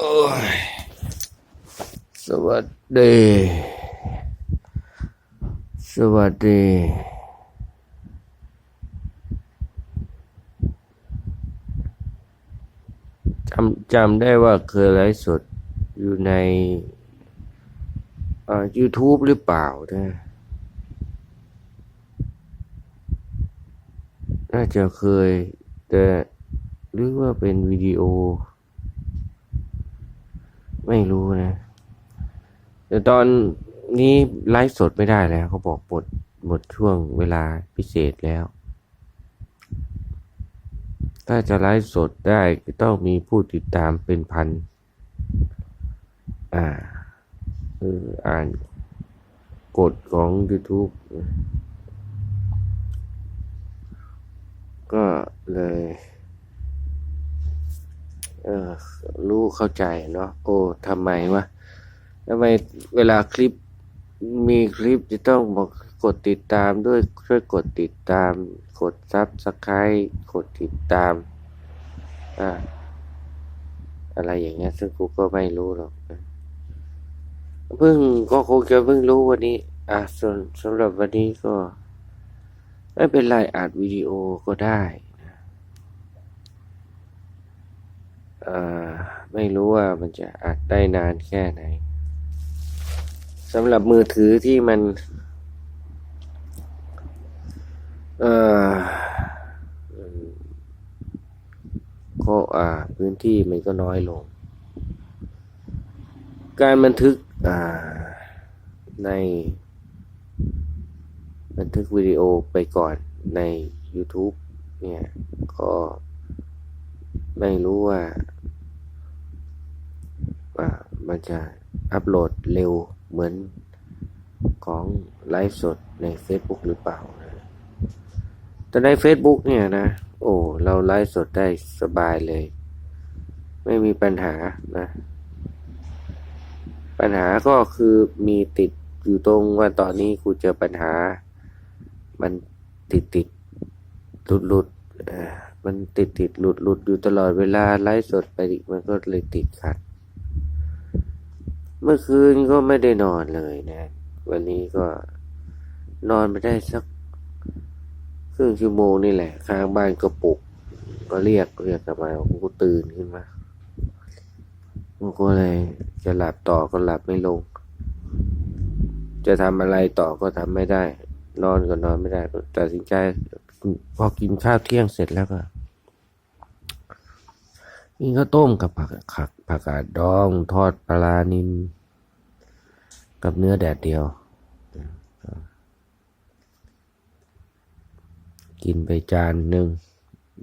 โอ้ยสวัสดี สวัสดี จำจำได้ว่าเคยไลฟ์สดอยู่ในอ่า YouTube หรือเปล่านะน่าจะเคย แต่หรือว่าเป็นวิดีโอ ไม่รู้นะแต่ตอนนี้ไลฟ์สดไม่ได้แล้วเขาบอกหมดหมดช่วงเวลาพิเศษแล้ว ถ้าจะไลฟ์สดได้ก็ต้องมีผู้ติดตามเป็นพัน อ่าเอออ่านกฎของ YouTube ก็เลย เออ รู้เข้าใจเนาะโอ้ทำไมวะทำไมเวลาคลิปมีคลิปจะต้องบอกกดติดตามด้วยช่วยกดติดตาม กดซับสไครต์กดติดตามอ่าอะไรอย่างเงี้ย ซึ่งกูก็ไม่รู้หรอกนะเพิ่งก็คงจะเพิ่งรู้วันนี้ อะส่วนสำหรับวันนี้ก็ ไม่เป็นไรอัดวิดีโอก็ได้นะเอ่อ ไม่รู้ว่ามันจะอัดได้นานแค่ไหนสำหรับมือถือที่มันเอ่อก็อ่าพื้นที่มันก็น้อยลง การบันทึกอ่าใน บันทึกวิดีโอไปก่อนใน YouTube เนี่ย ก็ไม่รู้ว่า มันจะอัปโหลดเร็วเหมือนของไลฟ์สดใน Facebook หรือเปล่านะแต่ใน Facebook เนี่ยนะ โอ้ เราไลฟ์สดได้สบายเลย ไม่มีปัญหานะ ปัญหาก็คือมีติดอยู่ตรงว่าตอนนี้กูเจอปัญหา มันติดติดหลุดหลุดมันติดติดหลุดหลุดอยู่ตลอดเวลาไลฟ์สดไปมันก็เลยติดขัด เมื่อคืนก็ไม่ได้นอนเลยนะ วันนี้ก็นอนไม่ได้สักครึ่งชั่วโมงนี่แหละ ข้างบ้านก็ปลุก ก็เรียกเรียกกลับมาผมก็ตื่นขึ้นมาผมก็เลยจะหลับต่อก็หลับไม่ลง จะทำอะไรต่อก็ทำไม่ได้ นอนก็นอนไม่ได้ตัดสินใจพอกินข้าวเที่ยงเสร็จแล้วก็ นข้าวต้มกับผักผักผักกาดดองทอดปลานินกับเนื้อแดดเดียว กินไปจานหนึ่ง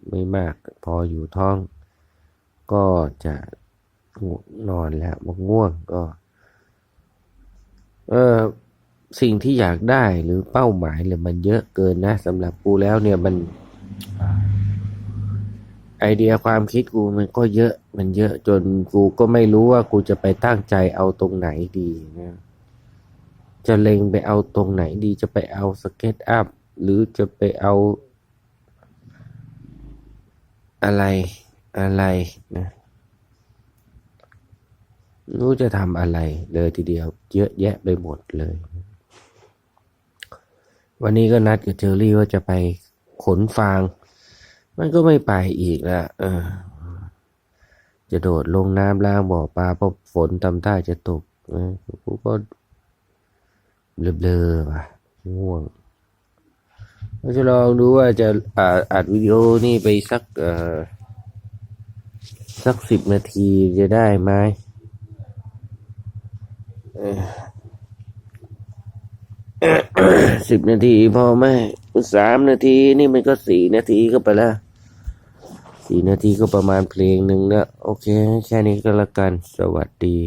ไม่มากพออยู่ท้อง ก็จะง่วงนอนแล้วง่วงก็ เออสิ่งที่อยากได้หรือเป้าหมายเลยมันเยอะเกินนะสำหรับกูแล้วเนี่ยมัน ไอเดียความคิดกูมันก็เยอะมันเยอะจนกูก็ไม่รู้ว่ากูจะไปตั้งใจเอาตรงไหนดีนะจะเล็งไปเอาตรงไหนดีจะไปเอาสเก็ตอัพหรือจะไปเอา อะไรอะไรนะรู้จะทำอะไรเลยทีเดียว เยอะแยะไปหมดเลย วันนี้ก็นัดกับเจอรี่ว่าจะไปขนฟาง มันก็ไม่ไปอีกแล้วเออ จะโดดลงน้ำล้างบ่อปลาเพราะฝนทำท่าจะตกกูก็เบลอๆว่ะง่วงเราจะลองดูว่าจะอ่าอัดวิดีโอนี่ไปสักเอ่อสักสิบนาทีจะได้ไหมเออสิบนาทีพอไหม สามนาทีนี่มันก็สี่นาทีก็ไปแล้วสี่นาทีก็ประมาณเพลงหนึ่งแล้วโอเค แค่นี้ก็แล้วกัน สวัสดี